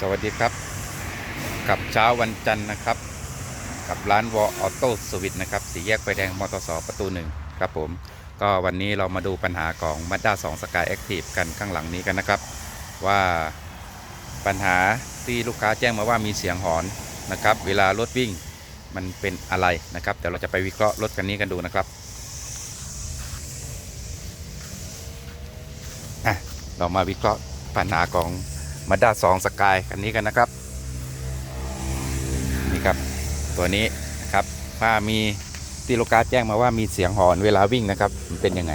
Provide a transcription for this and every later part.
สวัสดีครับ กับเช้าวันจันทร์นะครับ กับร้านวอออโต้สวิตนะครับสีแยกไฟแดงมอเตอร์สประตูหนึ่งครับผม ก็วันนี้เรามาดูปัญหาของ Mazda 2 Sky Active กันข้างหลังนี้กันนะครับ ว่าปัญหาที่ลูกค้าแจ้งมาว่ามีเสียงหอนนะครับ เวลารถวิ่งมันเป็นอะไรนะครับเดี๋ยวเราจะไปวิเคราะห์รถคันนี้กันดูนะครับอะเรามาวิเคราะห์ปัญหาของ มาด้า2สกายคันนี้กันนะครับ นี่ครับตัวนี้นะครับถ้ามีที่ลูกาแจ้งมาว่ามีเสียงหอนเวลาวิ่งนะครับ มันเป็นยังไง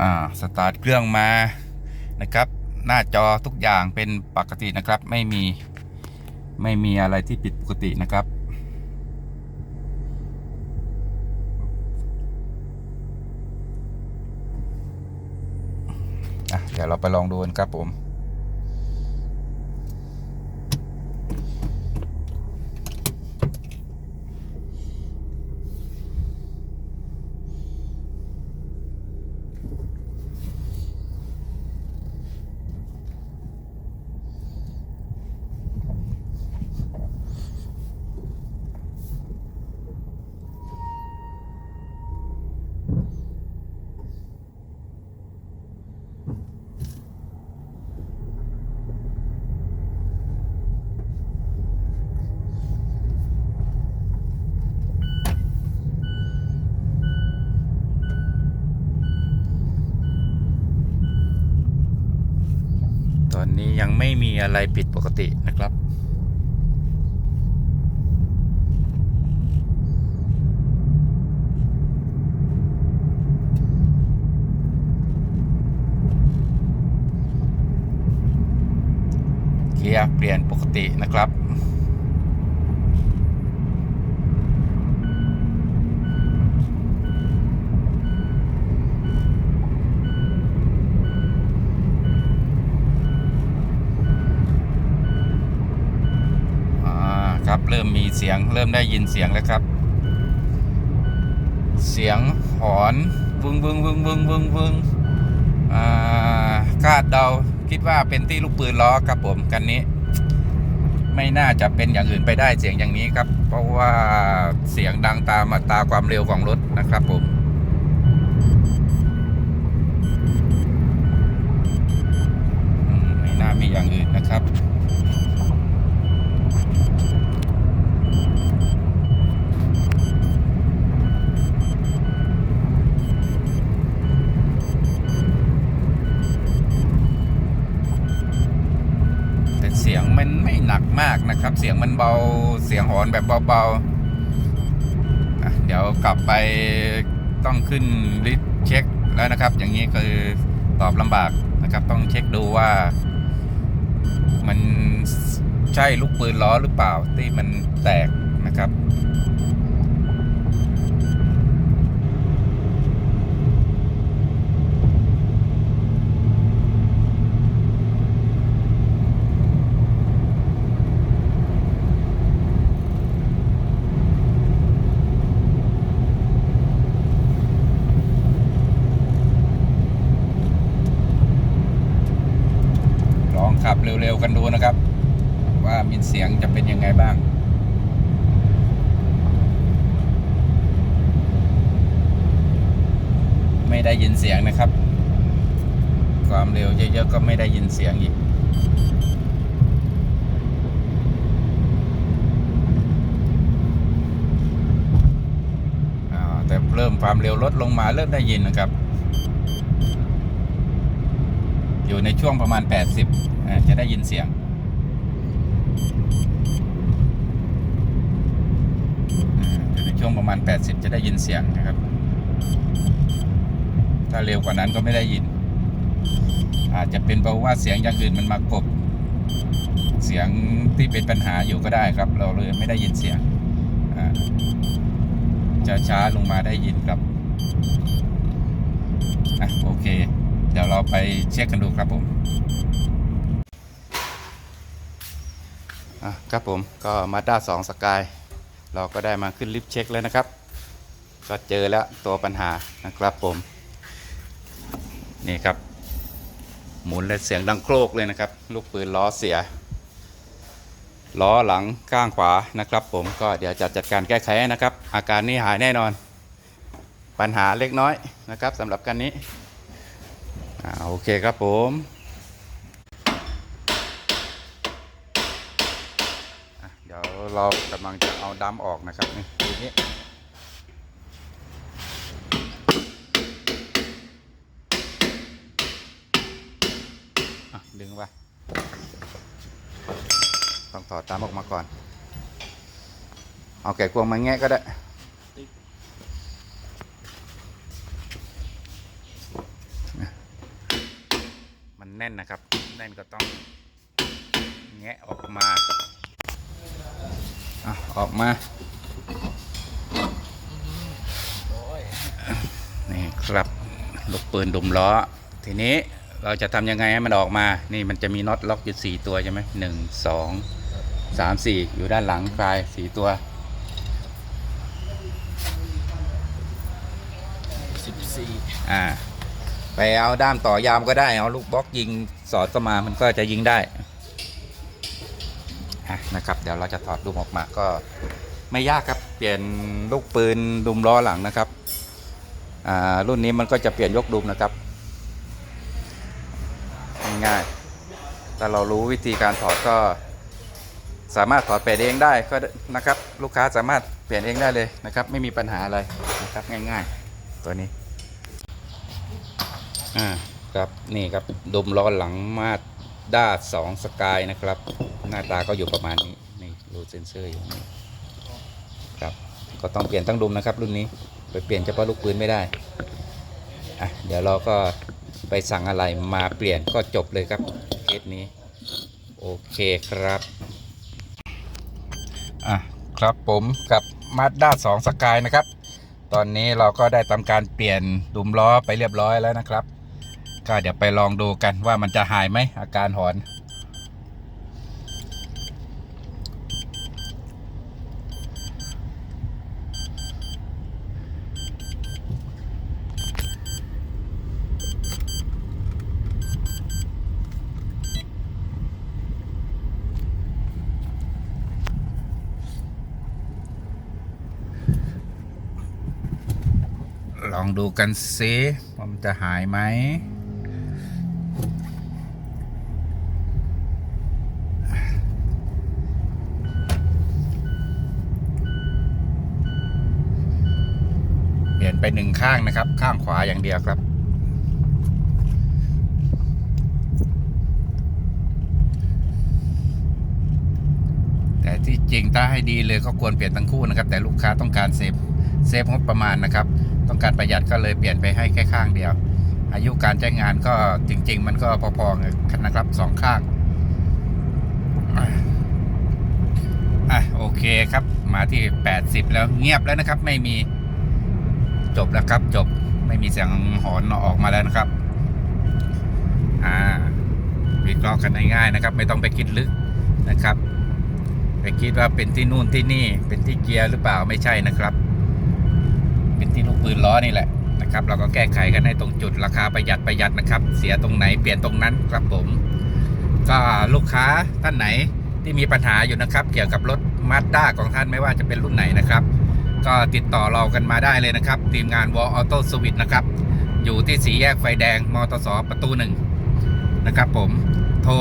อ่า สตาร์ทเครื่องมานะครับ หน้าจอทุกอย่างเป็นปกตินะครับ ไม่มีไม่มีอะไรที่ผิดปกตินะครับ เดี๋ยวเราไปลองดูกันครับผม ยังไม่มีอะไรผิดปกตินะครับเกียร์เปลี่ยนปกตินะครับ อ่าครับ เสียงเริ่มได้ยินเสียงแล้วครับ เสียงหอนวึงวึงวึงวึงวึงวึงคาดเดาคิดว่าเป็นที่ลูกปืนล้อครับผมกันนี้ ไม่น่าจะเป็นอย่างอื่นไปได้เสียงอย่างนี้ครับ เพราะว่าเสียงดังตามอัตราความเร็วของรถนะครับผมไม่น่ามีอย่างอื่นนะครับ สียงมันเบาเสียงหอนแบบเบาๆเดี๋ยวกลับไปต้องขึ้นลิสต์เช็คแล้วนะครับ อย่างนี้คือตอบลำบากนะครับ ต้องเช็คดูว่า มันใช่ลูกปืนล้อหรือเปล่าที่มันแตกนะครับ ขับเร็วๆกันดูนะครับ ว่ามีเสียงจะเป็นยังไงบ้างไม่ได้ยินเสียงนะครับ ความเร็วเยอะๆก็ไม่ได้ยินเสียงอีกแต่เริ่มความเร็วลดลงมาเริ่มได้ยินนะครับ อยู่ในช่วงประมาณ 80 จะได้ยินเสียงอยู่ในช่วงประมาณ 80 จะได้ยินเสียงนะครับ ถ้าเร็วกว่านั้นก็ไม่ได้ยิน อาจจะเป็นเพราะว่าเสียงอย่างอื่นมันมากบ เสียงที่เป็นปัญหาอยู่ก็ได้ครับ เราเลยไม่ได้ยินเสียงจะช้าลงมาได้ยินครับอะโอเค เดี๋ยวเราไปเช็คกันดูครับผม อะครับผมก็มาด้าสองสกายเราก็ได้มาขึ้นลิฟต์เช็คแล้วนะครับ ก็เจอแล้วตัวปัญหานะครับผม นี่ครับ หมุนและเสียงดังโครกเลยนะครับ ลูกปืนล้อเสีย ล้อหลังข้างขวานะครับผมก็เดี๋ยวจะจัดการแก้ไขนะครับ อาการนี้หายแน่นอน ปัญหาเล็กน้อยนะครับสำหรับกันนี้อโอเคครับผมอะเดี๋ยวเรากำลังจะเอาดัมออกนะครับนี่ทีนี้อะดึงไปต้องถอดตามออกมาก่อน เอาแกะกวงมาแงะก็ได้มันแน่นนะครับ แน่นก็ต้องแงะออกมา อะออกมา นี่ครับ ลูกปืนดุมล้อ ทีนี้เราจะทำยังไงให้มันออกมา นี่มันจะมีน็อตล็อกอยู่สี่ตัวใช่ไหมหนึ่งสองสามสี่อยู่ด้านหลังปลายสี่ตัวสิบสี่อ่าไปเอาด้ามต่อยามก็ได้ เอาลูกบล็อกยิงสอดเข้ามามันก็จะยิงได้ นะครับ เดี๋ยวเราจะถอดดุมออกมาก็ไม่ยากครับ เปลี่ยนลูกปืนดุมล้อหลังนะครับ รุ่นนี้มันก็จะเปลี่ยนยกดุมนะครับ ง่ายๆถ้าเรารู้วิธีการถอดก็สามารถถอดเปลี่ยนเองได้ก็นะครับ ลูกค้าสามารถเปลี่ยนเองได้เลยนะครับ ไม่มีปัญหาอะไรนะครับง่ายๆ ตัวนี้อ่าครับนี่ครับดุมล้อหลังมา ด้าสองสกายนะครับ หน้าตาก็อยู่ประมาณนี้นี่รูเซนเซอร์อยู่นี่ครับก็ต้องเปลี่ยนทั้งดุมนะครับ รุ่นนี้ไปเปลี่ยนเฉพาะลูกปืนไม่ได้อะเดี๋ยวเราก็ไปสั่งอะไรมาเปลี่ยนก็จบเลยครับเคสนี้ โอเคครับอะครับผมกับมาด้าสองสกายนะครับ ตอนนี้เราก็ได้ทำการเปลี่ยนดุมล้อไปเรียบร้อยแล้วนะครับ ก็เดี๋ยวไปลองดูกันว่ามันจะหายไหมอาการหอนลองดูกันซิว่ามันจะหายไหม เปลี่ยน ไปหนึ่งข้างนะครับ ข้างขวาอย่างเดียวครับ แต่ที่จริงถ้าให้ดีเลยก็ควรเปลี่ยนทั้งคู่นะครับ แต่ลูกค้าต้องการเซฟเซฟงบประมาณนะครับ ต้องการประหยัดก็เลยเปลี่ยนไปให้แค่ข้างเดียว อายุการใช้งานก็จริง ๆ มันก็พอๆกันนะครับสองข้างอะอะโอเคครับมาที่ 80 แล้วเงียบแล้วนะครับ ไม่มี จบแล้วครับจบไม่มีเสียงหอนออกมาแล้วนะครับ อ่าวิเคราะห์กันง่ายๆนะครับ ไม่ต้องไปคิดลึกนะครับ ไปคิดว่าเป็นที่นู่นที่นี่เป็นที่เกียร์หรือเปล่าไม่ใช่นะครับ เป็นที่ลูกปืนล้อนี่แหละนะครับ เราก็แก้ไขกันให้ตรงจุดราคาประหยัดประหยัดนะครับ เสียตรงไหนเปลี่ยนตรงนั้นครับผม ก็ลูกค้าท่านไหนที่มีปัญหาอยู่นะครับ เกี่ยวกับรถมาสด้าของท่านไม่ว่าจะเป็นรุ่นไหนนะครับ ก็ติดต่อเรากันมาได้เลยนะครับ ทีมงานวอลออโต้สวิตนะครับ อยู่ที่สีแยกไฟแดงมอตสประตูหนึ่งนะครับผมโทร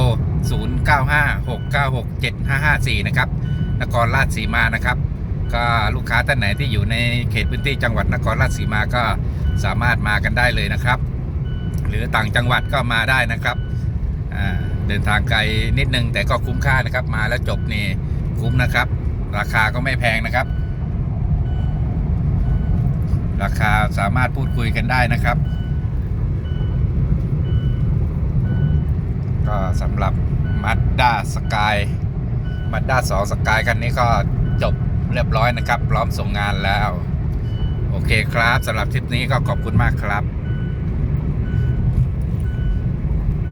0956967554 นะครับ นครราชสีมานะครับ ก็ลูกค้าท่านไหนที่อยู่ในเขตพื้นที่จังหวัดนครราชสีมาก็สามารถมากันได้เลยนะครับ หรือต่างจังหวัดก็มาได้นะครับ เดินทางไกลนิดนึงแต่ก็คุ้มค่านะครับ มาแล้วจบนี่คุ้มนะครับ ราคาก็ไม่แพงนะครับ ราคาสามารถพูดคุยกันได้นะครับ ก็สำหรับมาดด้าสกายมัดด้าสองสกายคันนี้ก็จบเรียบร้อยนะครับ พร้อมส่งงานแล้ว โอเคครับสำหรับทริปนี้ก็ขอบคุณมากครับ